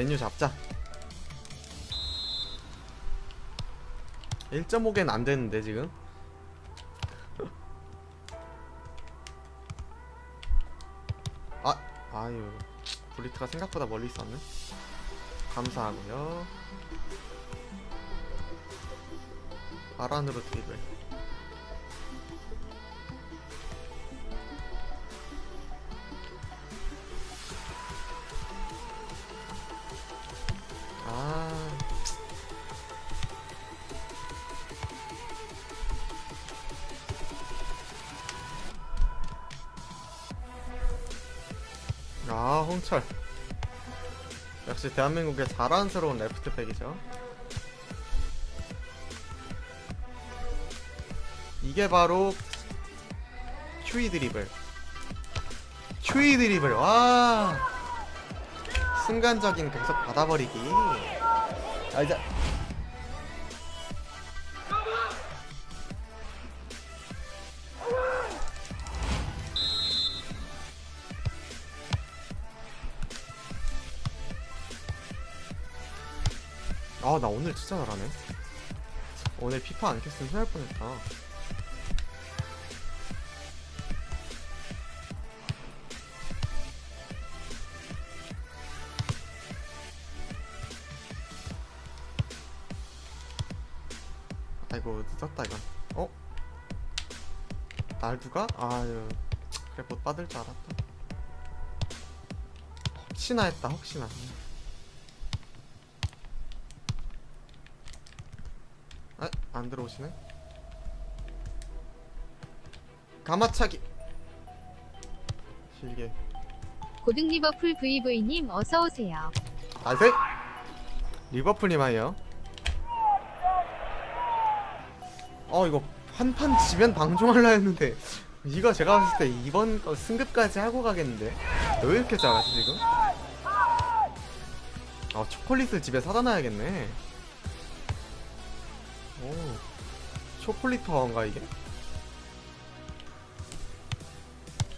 메뉴 잡자. 1.5개는 안 되는데 지금? 아 아유 브리트가 생각보다 멀리 있었네. 감사하고요. 바란으로 드립을 아, 홍철. 역시 대한민국의 자랑스러운 레프트백이죠. 이게 바로 큐이 드리블. 큐이 드리블. 와. 순간적인 공속 받아버리기. 아, 이제 아, 나 오늘 진짜 잘하네. 오늘 피파 안 켰으면 후회할 뻔했다. 아이고 늦었다 이건. 어? 날 누가? 아유 그래 못 받을 줄 알았다. 혹시나 했다 혹시나. 아, 안 들어오시네. 가마차기. 길게. 고등 리버풀 VV님 어서 오세요. 나이스. 리버풀님아요. 어 이거 한판 지면 방종할라 했는데 이거 제가 봤을 때 이번 거 승급까지 하고 가겠는데 왜 이렇게 잘하지 지금? 어 초콜릿을 집에 사다 놔야겠네. 오. 초콜릿 파워인가 이게?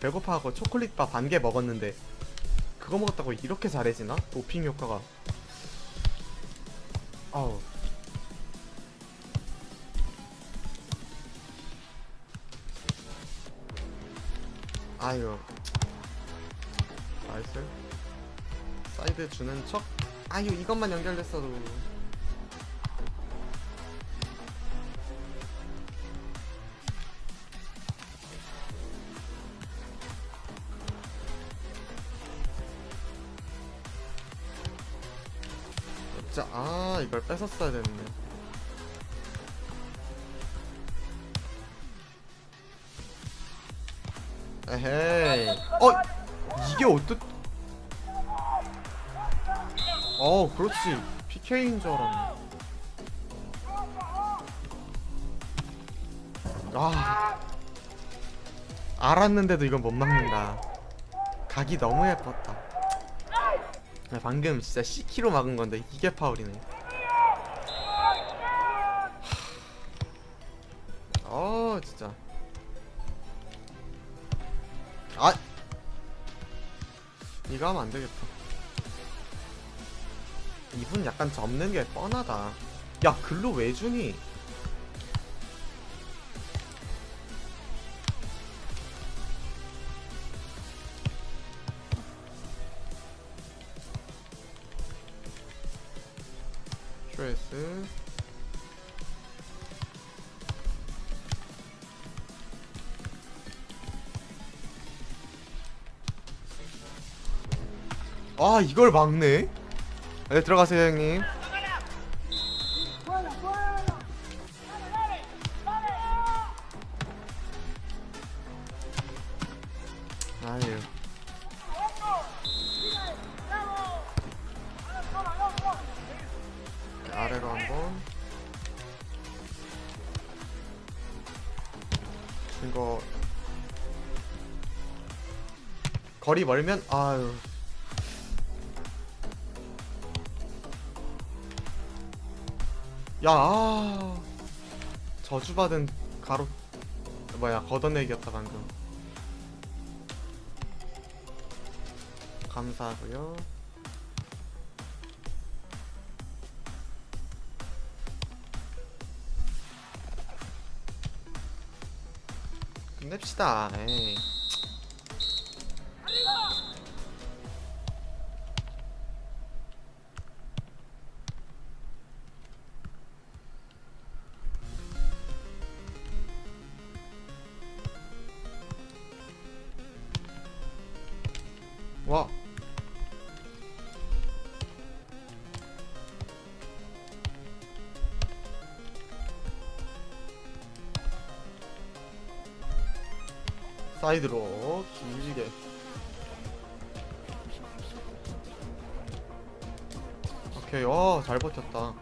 배고파하고 초콜릿 바 반 개 먹었는데 그거 먹었다고 이렇게 잘해지나? 도핑 효과가. 아우. 아유. 나이스. 사이드 주는 척? 아유 이것만 연결됐어도 진짜 아 이걸 뺏었어야 됐네. 에헤이. 어 이게 어떻 어 그렇지. PK인 줄 알았네. 아. 알았는데도 이건 못 막는다. 각이 너무 예뻤다. 야, 방금 진짜 C키로 막은 건데 이게 파울이네. 어 진짜. 아 이거 하면 안 되겠다. 이분 약간 접는 게 뻔하다. 야 글로 왜 주니? 스트레스. 아 이걸 막네? 네 들어가세요 형님 거리 멀면 아유. 야 아... 저주받은 가로 뭐야 걷어내기였다 방금. 감사하고요. 끝냅시다. 에이. 와. 사이드로 길게. 오케이 어잘 버텼다.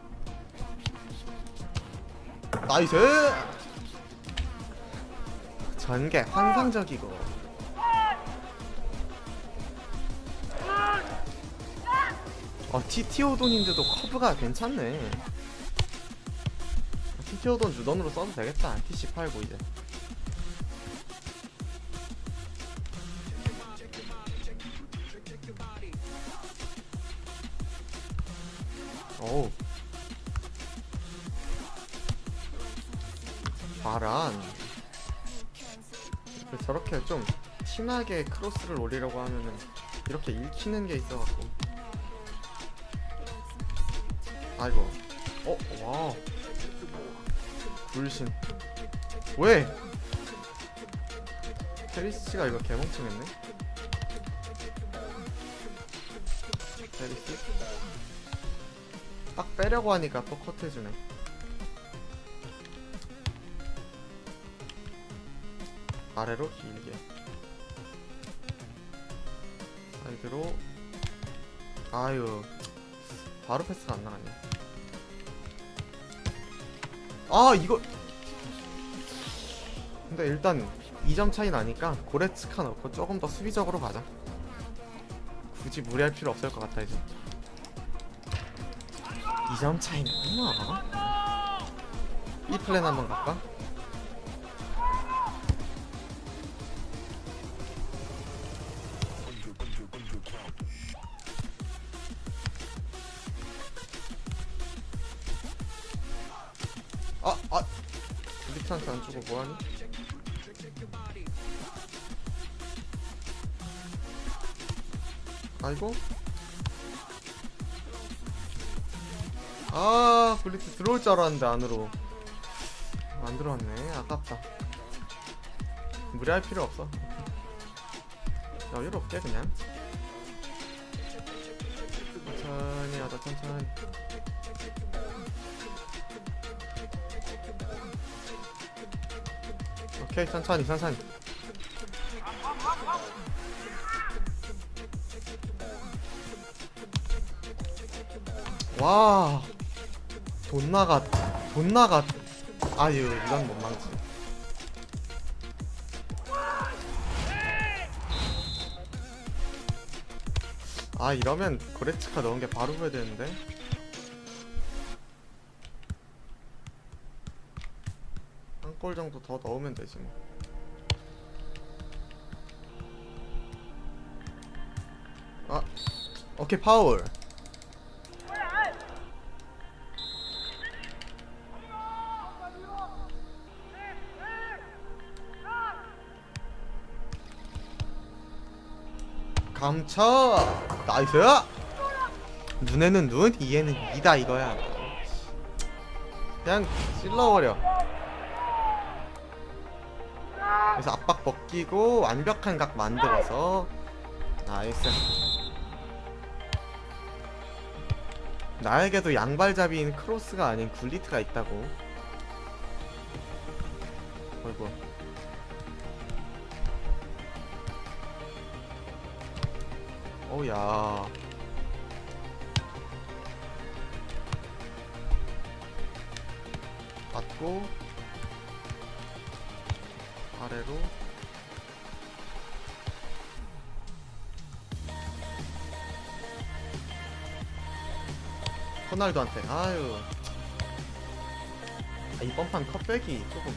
나이스! 전개 환상적이고 어 티티오돈인데도 커브가 괜찮네. 티티오돈 주던으로 써도 되겠다. TC 팔고 이제. 어우. 바란 저렇게 좀 티나게 크로스를 올리려고 하면은 이렇게 읽히는 게 있어갖고 아이고. 어? 와 불신. 왜? 페리스가 이거 개멍청했네? 페리스? 딱 빼려고 하니까 또 컷해주네. 아래로 길게. 사이드로. 아유 바로 패스가 안 나가네 아 이거 근데 일단 2점 차이 나니까 고레츠카 넣고 조금 더 수비적으로 가자 굳이 무리할 필요 없을 것 같아 이제 2점 차이는 뭐? 이 플랜 한번 갈까? 아, 아, 리트한테 안 주고 뭐하니? 아이고. 아, 블리트 들어올 줄 알았는데 안으로. 안 들어왔네. 아깝다. 무리할 필요 없어. 여유롭게 그냥. 천천히 하자 천천히. 오케이 천천히 천천히. 와. 돈 나가. 돈 나가. 아유 이건 못 막지. 아 이러면 고레츠카 넣은 게 바로 후회 되는데. 골 정도 더 넣으면 되지 뭐. 아, 오케이 파울. 감쳐 나이스 눈에는 눈 이에는 이다 이거야 그냥 찔러버려 그래서 압박 벗기고 완벽한 각 만들어서. 나이스. 나에게도 양발잡이인 크로스가 아닌 굴리트가 있다고. 어이구. 오야. 받고 아래로. 호날두한테 아유. 아, 이번 판 컵백이 조금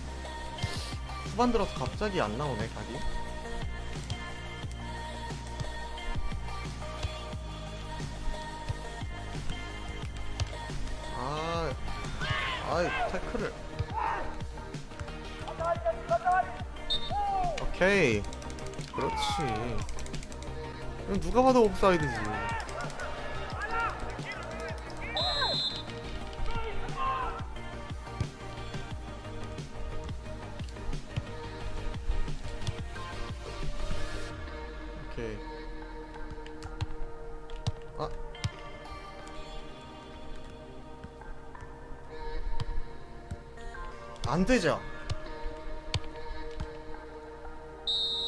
후반 들어서 갑자기 안 나오네 각이. 아, 아이 태클을 오케이. 그렇지. 누가 봐도 옵사이드지. 오케이. 아. 안되죠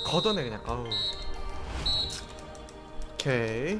걷어내 그냥. 아우. 오케이